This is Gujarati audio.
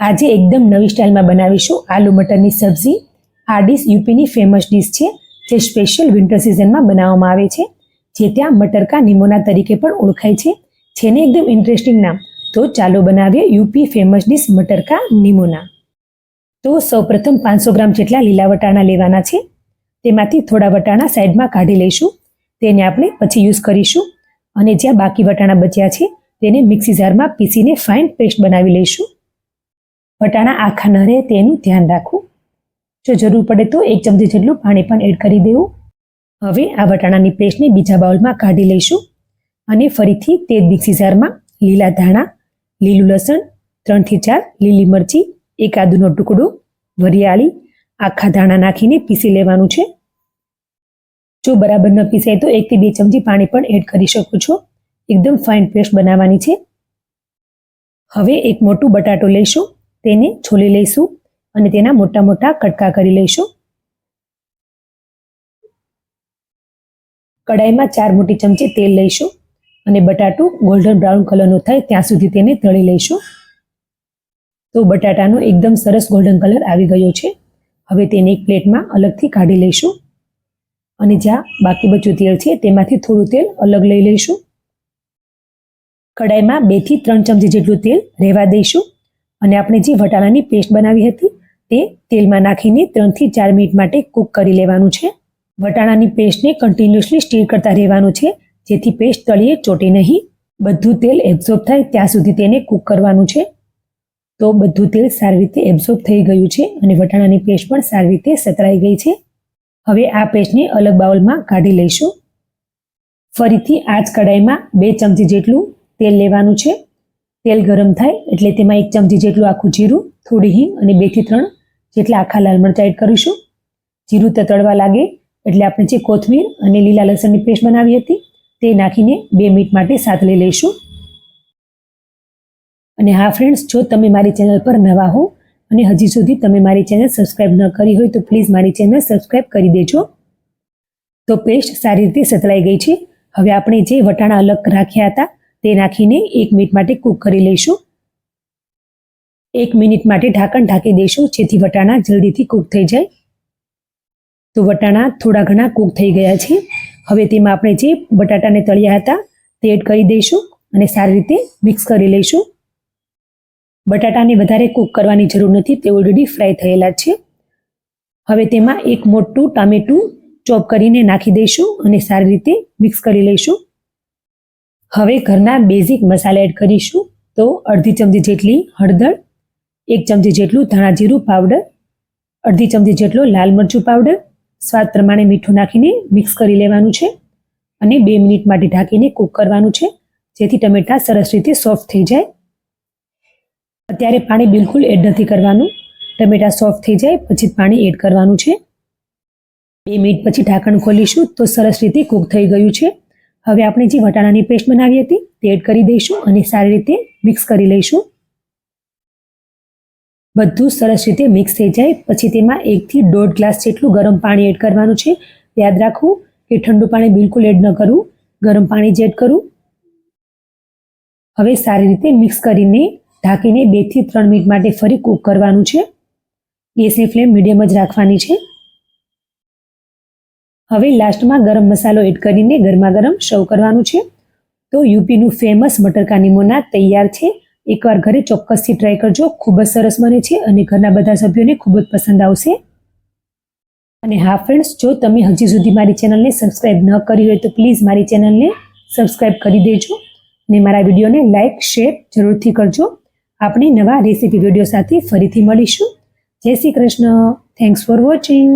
આજે એકદમ નવી સ્ટાઇલમાં બનાવીશું આલુ મટરની સબ્જી. આ ડીશ યુપીની ફેમસ ડીશ છે, જે સ્પેશિયલ વિન્ટર સિઝનમાં બનાવવામાં આવે છે, જે ત્યાં મટરકા નિમોના તરીકે પણ ઓળખાય છે. જેને એકદમ ઇન્ટરેસ્ટિંગ નામ. તો ચાલો બનાવીએ યુપી ફેમસ ડીશ મટરકા નિમોના. તો સૌપ્રથમ પાંચસો ગ્રામ જેટલા લીલા વટાણા લેવાના છે. તેમાંથી થોડા વટાણા સાઈડમાં કાઢી લઈશું. તેને આપણે પછી યુઝ કરીશું. અને જ્યાં બાકી વટાણા બચ્યા છે, તેને મિક્સી જારમાં પીસીને ફાઇન પેસ્ટ બનાવી લઈશું. વટાણા આખા ન રહે તેનું ધ્યાન રાખવું. જો જરૂર પડે તો એક ચમચી જેટલું પાણી પણ એડ કરી દેવું. હવે આ વટાણાની પેસ્ટને બીજા બાઉલમાં કાઢી લઈશું. અને ફરીથી તે જ મિક્સી જારમાં લીલા ધાણા, લીલું લસણ, ત્રણથી ચાર લીલી મરચી, એક આદુનો ટુકડો વરિયાળી આખા ધાણા નાખીને પીસી લેવાનું છે. જો બરાબર ન પીસાય તો એકથી બે ચમચી પાણી પણ એડ કરી શકો છો. એકદમ ફાઇન પેસ્ટ બનાવવાની છે. હવે એક મોટું બટાટો લઈશું. તેને છોલી લઈશું અને તેના મોટા મોટા કટકા કરી લઈશું. કડાઈમાં ચાર મોટી ચમચી તેલ લઈશું અને બટાટું ગોલ્ડન બ્રાઉન કલરનું થાય ત્યાં સુધી તેને તળી લઈશું. તો બટાટાનો એકદમ સરસ ગોલ્ડન કલર આવી ગયો છે. હવે તેને એક પ્લેટમાં અલગથી કાઢી લઈશું અને જ્યાં બાકી બચ્યું તેલ છે તેમાંથી થોડું તેલ અલગ લઈ લઈશું. કડાઈમાં બેથી ત્રણ ચમચી જેટલું તેલ રહેવા દઈશું. અને આપણે જે વટાણાની પેસ્ટ બનાવી હતી, તે તેલમાં નાખીને ત્રણથી ચાર મિનિટ માટે કૂક કરી લેવાનું છે. વટાણાની પેસ્ટને કન્ટિન્યુઅસલી સ્ટીર કરતા રહેવાનું છે, જેથી પેસ્ટ તળીએ ચોટે નહીં. બધું તેલ એબ્ઝોર્બ થાય ત્યાં સુધી તેને કૂક કરવાનું છે. તો બધું તેલ સારી રીતે એબ્ઝોર્બ થઈ ગયું છે અને વટાણાની પેસ્ટ પણ સારી રીતે સતરાઈ ગઈ છે. હવે આ પેસ્ટને અલગ બાઉલમાં કાઢી લઈશું. ફરીથી આ જ કડાઈમાં બે ચમચી જેટલું તેલ લેવાનું છે. તેલ ગરમ થાય એટલે તેમાં એક ચમચી જેટલું આખું જીરું, થોડી હિંગ અને બેથી ત્રણ જેટલા આખા લાલ મરચાં એડ કરીશું. જીરું તે લાગે એટલે આપણે જે કોથમીર અને લીલા લસણની પેસ્ટ બનાવી હતી તે નાખીને બે મિનિટ માટે સાથ લઈ લઈશું. અને હા ફ્રેન્ડ્સ જો તમે મારી ચેનલ પર નવા હો અને હજી સુધી તમે મારી ચેનલ સબસ્ક્રાઈબ ન કરી હોય તો પ્લીઝ મારી ચેનલ સબસ્ક્રાઈબ કરી દેજો. તો પેસ્ટ સારી રીતે સતળાઈ ગઈ છે. હવે આપણે જે વટાણા અલગ રાખ્યા હતા તે નાખીને એક મિનિટ માટે કૂક કરી લઈશું. એક મિનિટ માટે ઢાંકણ ઢાંકી દઈશું, જેથી વટાણા જલ્દીથી કૂક થઈ જાય. તો વટાણા થોડા ઘણા કૂક થઈ ગયા છે. હવે તેમાં આપણે જે બટાટાને તળ્યા હતા, તે એડ કરી દઈશું અને સારી રીતે મિક્સ કરી લઈશું. બટાટાને વધારે કૂક કરવાની જરૂર નથી, તે ઓલરેડી ફ્રાય થયેલા છે. હવે તેમાં એક મોટું ટામેટું ચોપ કરીને નાખી દઈશું અને સારી રીતે મિક્સ કરી લઈશું. હવે ઘરના બેઝિક મસાલા એડ કરીશું તો અડધી ચમચી જેટલી હળદર, એક ચમચી જેટલું ધાણા જીરું પાવડર અડધી ચમચી જેટલો લાલ મરચું પાવડર સ્વાદ પ્રમાણે મીઠું નાખીને મિક્સ કરી લેવાનું છે અને બે મિનિટ માટે ઢાંકીને કૂક કરવાનું છે જેથી ટમેટા સરસ રીતે સોફ્ટ થઈ જાય. અત્યારે પાણી બિલકુલ એડ નથી કરવાનું. ટમેટા સોફ્ટ થઈ જાય, પછી પાણી એડ કરવાનું છે. બે મિનિટ પછી ઢાંકણ ખોલીશું તો સરસ રીતે કૂક થઈ ગયું છે. હવે આપણે જે વટાણાની પેસ્ટ બનાવી હતી તે એડ કરી દઈશું અને સારી રીતે મિક્સ કરી લઈશું. બધું સરસ રીતે મિક્સ થઈ જાય. પછી તેમાં એકથી દોઢ ગ્લાસ જેટલું ગરમ પાણી એડ કરવાનું છે. યાદ રાખવું કે ઠંડુ પાણી બિલકુલ એડ ન કરવું. ગરમ પાણી જ એડ કરવું હવે સારી રીતે મિક્સ કરીને ઢાંકીને બેથી ત્રણ મિનિટ માટે ફરી કૂક કરવાનું છે. ગેસની ફ્લેમ મીડિયમ જ રાખવાની છે. હવે લાસ્ટમાં ગરમ મસાલો એડ કરીને ગરમા ગરમ સર્વ કરવાનું છે. તો યુપીનું ફેમસ મટરકા નિમોના તૈયાર છે. એકવાર ઘરે ચોક્કસથી ટ્રાય કરજો. ખૂબ જ સરસ બને છે અને ઘરના બધા સભ્યોને ખૂબ જ પસંદ આવશે. અને હા ફ્રેન્ડ્સ જો તમે હજી સુધી મારી ચેનલને સબસ્ક્રાઈબ ન કરી હોય તો પ્લીઝ મારી ચેનલને સબસ્ક્રાઈબ કરી દેજો. અને મારા વિડીયોને લાઇક શેર જરૂરથી કરજો. આપણે નવા રેસીપી વીડિયો સાથે ફરીથી મળીશું. જય Shri Krishna. Thanks for watching